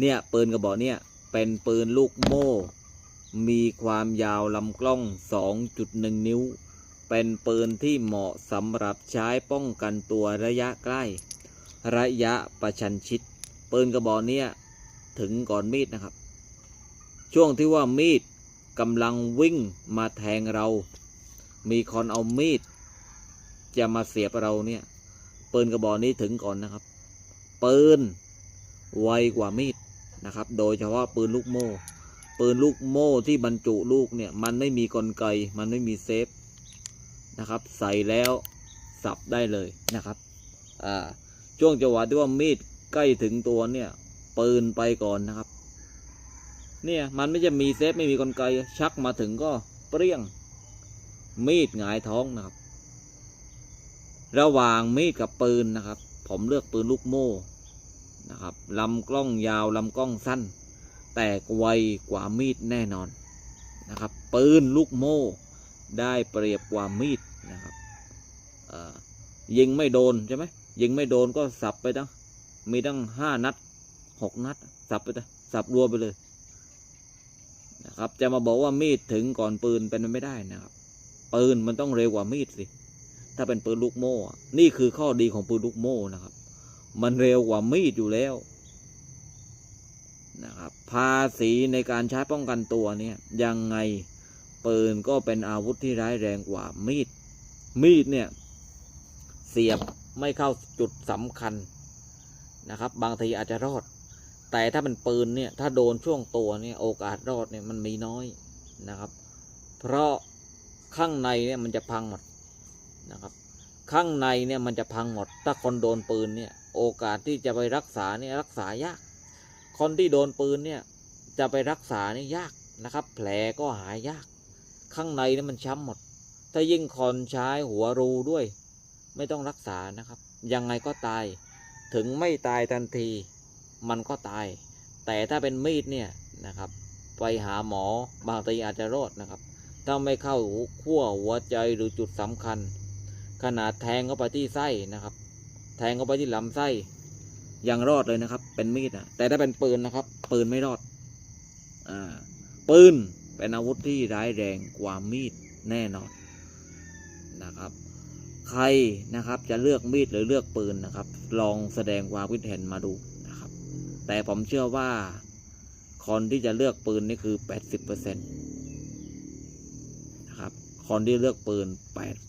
เนี่ยปืนกระบอกเนี่ยเป็นปืนลูกโม่ มีความยาวลำกล้อง 2.1 นิ้ว เป็นปืนที่เหมาะสำหรับใช้ป้องกันตัวระยะใกล้ ระยะประชันชิด ปืนกระบอกเนี่ยถึงก่อนมีดนะครับ ช่วงที่ว่ามีดกำลังวิ่งมาแทงเรา มีคนเอามีด จะมาเสียบเราเนี่ยปืนกระบอกนี้ถึงก่อนนะครับปืนไวกว่ามีด นะครับ โดยเฉพาะปืนลูกโม่ ปืนลูกโม่ที่บรรจุลูกเนี่ยมันไม่มีกลไก มันไม่มีเซฟนะครับ ใส่แล้วสับได้เลยนะครับ อ่า ช่วงจังหวะที่ว่ามีดใกล้ถึงตัวเนี่ย ปืนไปก่อนนะครับ เนี่ยมันไม่จะมีเซฟไม่มีกลไก ชักมาถึงก็เปรี้ยง มีดหงายท้องนะครับ ระหว่างมีดกับปืนนะครับ ผมเลือกปืนลูกโม่ นะครับลำกล้องยาวลำกล้องสั้น แต่ไวกว่ามีดแน่นอนนะครับปืนลูกโม่ได้เปรียบกว่ามีดนะครับยิงไม่โดนใช่ไหมยิงไม่โดนก็สับไปตั้งมีตั้งห้านัดหกนัด สับไปตั้งสับรัวไปเลยนะครับจะมาบอกว่ามีดถึงก่อนปืนเป็นไปไม่ได้นะครับปืนมันต้องเร็วกว่ามีดสิถ้าเป็นปืนลูกโม่ นี่คือข้อดีของปืนลูกโม่นะครับ มันเร็วกว่ามีดอยู่แล้วนะครับภาษีในการใช้ป้องกันตัวเนี่ยยังไงปืนก็เป็นอาวุธที่ร้ายแรงกว่ามีด มีดเนี่ยเสียบไม่เข้าจุดสำคัญนะครับ บางทีอาจจะรอด แต่ถ้าเป็นปืนเนี่ยถ้าโดนช่วงตัวเนี่ยโอกาสรอดเนี่ยมันมีน้อยนะครับ เพราะข้างในเนี่ยมันจะพังหมดนะครับ ข้างในเนี่ยมันจะพังหมด ถ้าคนโดนปืนเนี่ย โอกาสที่จะไปรักษาเนี่ยรักษายาก คนที่โดนปืนเนี่ยจะไปรักษานี่ยากนะครับ แผลก็หายยาก ข้างในเนี่ยมันช้ำหมด ถ้ายิ่งคนใช้หัวรูด้วย ไม่ต้องรักษานะครับ ยังไงก็ตาย ถึงไม่ตายทันที มันก็ตาย แต่ถ้าเป็นมีดเนี่ยนะครับ ไปหาหมอบางทีอาจจะรอดนะครับ ถ้าไม่เข้าขั้วหัวใจหรือจุดสำคัญ ขนาดแทงเข้าไปที่ไส้นะครับ แทงเข้าไปที่ลำไส้ยังรอดเลยนะครับ เป็นมีดนะแต่ถ้าเป็นปืนนะครับ ปืนไม่รอดอ่าปืนเป็นอาวุธที่ร้ายแรงกว่ามีดแน่นอนนะครับ ใครนะครับจะเลือกมีดหรือเลือกปืนนะครับ ลองแสดงความคิดเห็นมาดูนะครับ แต่ผมเชื่อว่าคนที่จะเลือกปืนนี่คือ 80%นะครับคนที่เลือกปืน8